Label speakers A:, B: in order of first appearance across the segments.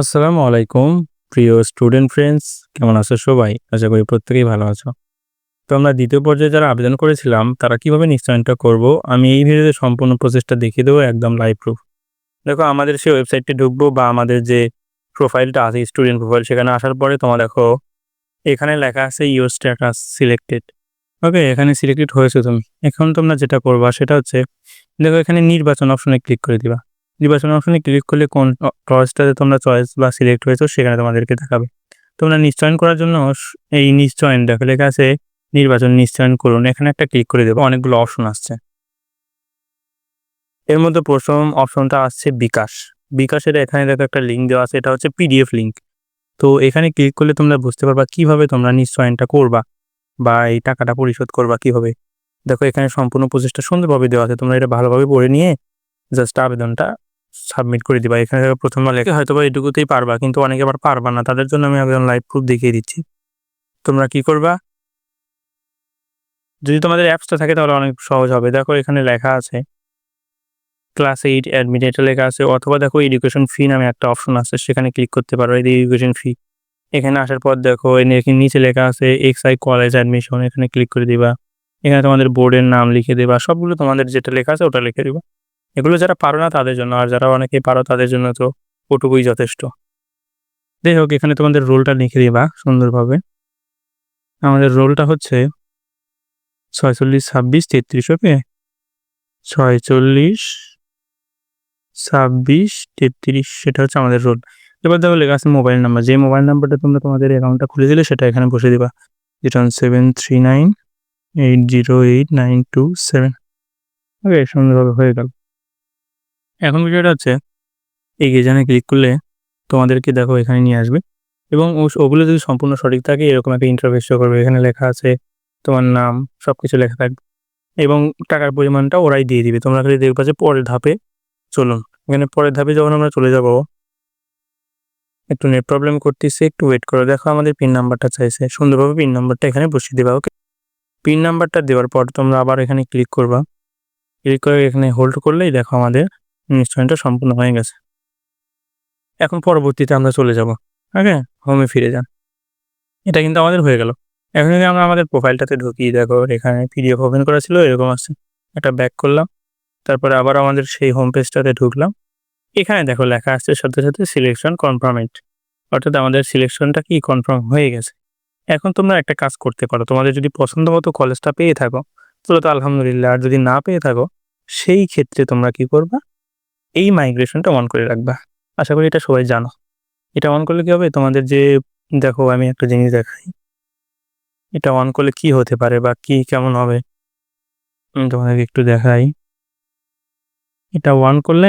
A: আসসালামু আলাইকুম, প্রিয় স্টুডেন্ট ফ্রেন্ডস, কেমন আছো সবাই? আশা করি প্রত্যেকেই ভালো আছো। তো আমরা দ্বিতীয় পর্যায়ে যারা আবেদন করেছিলাম, তারা কীভাবে নিশ্চয়নটা করব? আমি এই ভিডিওতে সম্পূর্ণ প্রসেসটা দেখিয়ে দেবো, একদম লাইভ প্রুফ দেখো, আমাদের সেই ওয়েবসাইটটি ঢুকবো বা আমাদের যে প্রোফাইলটা আছে স্টুডেন্ট প্রোফাইল সেখানে আসার পরে তোমার দেখো, এখানে লেখা আছে ইউর স্ট্যাটাস সিলেক্টেড ওকে এখানে সিলেক্টেড হয়েছে তুমি। এখন তোমরা যেটা করবা, সেটা হচ্ছে, দেখো, এখানে নির্বাচন অপশনে ক্লিক করে দিবা। নির্বাচন অপশনে ক্লিক করলে কোন চয়েসটাতে তোমরা চয়েস বা সিলেক্ট হয়েছো সেখানে তোমাদেরকে দেখাবে। তোমরা নিশ্চয়ন করার জন্য এই নিশ্চয়ন দেখো, লেখা আছে নির্বাচন নিশ্চয়ন করুন। এখানে একটা ক্লিক করে দেবো, অনেকগুলো অপশন আসছে। এর মধ্যে প্রথম অপশনটা আসছে বিকাশ। বিকাশের এখানে দেখো একটা লিঙ্ক দেওয়া আছে, এটা হচ্ছে পিডিএফ লিঙ্ক তো এখানে ক্লিক করলে তোমরা বুঝতে পারবা কীভাবে তোমরা নিশ্চয়নটা করবা বা এই টাকাটা পরিশোধ করবা কীভাবে। দেখো এখানে সম্পূর্ণ প্রচেষ্টা সুন্দরভাবে দেওয়া আছে, তোমরা এটা ভালোভাবে পড়ে নিয়ে জাস্ট আবেদনটা সাবমিট করে দিবা। এখানে প্রথমবার লেখা হয়তো বা এটুকুতেই পারবা, কিন্তু অনেকে আবার পারবা না। তাদের জন্য আমি একজন লাইভ প্রুফ দেখিয়ে দিচ্ছি। তোমরা কি করবা? যদি তোমাদের অ্যাপসটা থাকে তাহলে অনেক সহজ হবে। দেখো এখানে লেখা আছে ক্লাস এইট অ্যাডমিট এটা লেখা আছে, অথবা দেখো এডুকেশন ফি নামে একটা অপশন আছে, সেখানে ক্লিক করতে পারো, এই এডুকেশন ফি এখানে আসার পর দেখো এখানে নিচে লেখা আছে এক্স আই কলেজ অ্যাডমিশন এখানে ক্লিক করে দিবা। এখানে তোমাদের বোর্ডের নাম লিখে দেবা, সবগুলো তোমাদের যেটা লেখা আছে ওটা লিখে দিবা। এগুলো যারা পারো না তাদের জন্য, আর যারা অনেকেই পারো তাদের জন্য তো ওটুকুই যথেষ্ট। যাই হোক, এখানে তোমাদের রোলটা লিখে দিবা সুন্দরভাবে। আমাদের রোলটা হচ্ছে ছয়চল্লিশ ছাব্বিশ তেত্রিশ, ওকে? ছয়চল্লিশ ছাব্বিশ তেত্রিশ, সেটা হচ্ছে আমাদের রোল। এবার দেখো, লেখা আছে মোবাইল নাম্বার। যে মোবাইল নাম্বারটা তোমরা তোমাদের অ্যাকাউন্টটা খুলে দিলে, সেটা এখানে বসে দিবা। যেটা seven three nine eight zero eight nine two seven. Okay, সুন্দরভাবে হয়ে গেল। এখন বিষয়টা হচ্ছে, এই গেজানে ক্লিক করলে তোমাদেরকে দেখো এখানে নিয়ে আসবে এবং ওগুলো যদি সম্পূর্ণ সঠিক থাকে, এরকম একটা ইন্টারফেস শো করবে। এখানে লেখা আছে তোমার নাম সব কিছু লেখা থাকবে এবং টাকার পরিমাণটা ওরাই দিয়ে দিবে। তোমরা খালি দেখবা যে পরের ধাপে চলুন। এখানে পরের ধাপে যখন আমরা চলে যাব, একটু নেট প্রবলেম করতেছে, একটু ওয়েট করো। দেখো আমাদের পিন নাম্বারটা চাইছে। সুন্দরভাবে পিন নাম্বারটা এখানে বসিয়ে দেবা ওকে পিন নাম্বারটা দেওয়ার পর তোমরা আবার এখানে ক্লিক করবা। ক্লিক করে এখানে হোল্ড করলেই দেখো আমাদের নিশ্চয়টা সম্পূর্ণ হয়ে গেছে। এখন পরবর্তীতে আমরা চলে যাব। ওকে? হোমে ফিরে যান। এটা কিন্তু আমাদের হয়ে গেল। এখন যদি আমরা আমাদের প্রোফাইলটাতে ঢুকিয়ে দেখো এখানে পিডিএফ ওপেন করা ছিল, এরকম আছে। একটা ব্যাক করলাম। তারপরে আবার আমাদের সেই হোম পেজটাতে ঢুকলাম। এখানে দেখো লেখা আসছে সাথে সাথে সিলেকশন কনফার্মেন্ট অর্থাৎ আমাদের সিলেকশনটা কি কনফার্ম হয়ে গেছে। এখন তোমরা একটা কাজ করতে পারো। তোমাদের যদি পছন্দ মতো কলেজটা পেয়ে থাকো, তাহলে তো আলহামদুলিল্লাহ। আর যদি না পেয়ে থাকো, সেই ক্ষেত্রে তোমরা কি করবা? এই মাইগ্রেশনটা অন করে রাখবা। আশা করি এটা সবাই জানো। এটা অন করলে কি হবে? তোমাদের যে, দেখো আমি একটা জিনিস দেখাই। এটা অন করলে কি হতে পারে বা কি কেমন হবে? আমি তোমাদেরকে একটু দেখাই। এটা অন করলে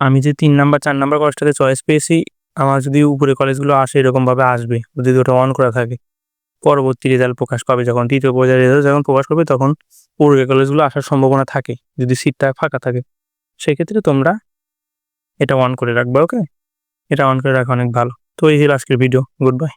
A: আমি যে তিন নাম্বার চার নাম্বার কলেজটাতে চয়েস পেয়েছি, আমার যদি উপরে কলেজগুলো আসে এরকমভাবে আসবে, যদি ওটা অন করা থাকে। পরবর্তী রেজাল্ট প্রকাশ পাবে। যখন তৃতীয় পর্যায়ের রেজাল্ট যখন প্রকাশ করবে, তখন পুরুলিয়া কলেজগুলো আসার সম্ভাবনা থাকে, যদি সিটটা ফাঁকা থাকে। সেক্ষেত্রে তোমরা এটা অন করে রাখবে ওকে এটা অন করে রাখা অনেক ভালো। তো এই ছিল আজকের ভিডিও গুড বাই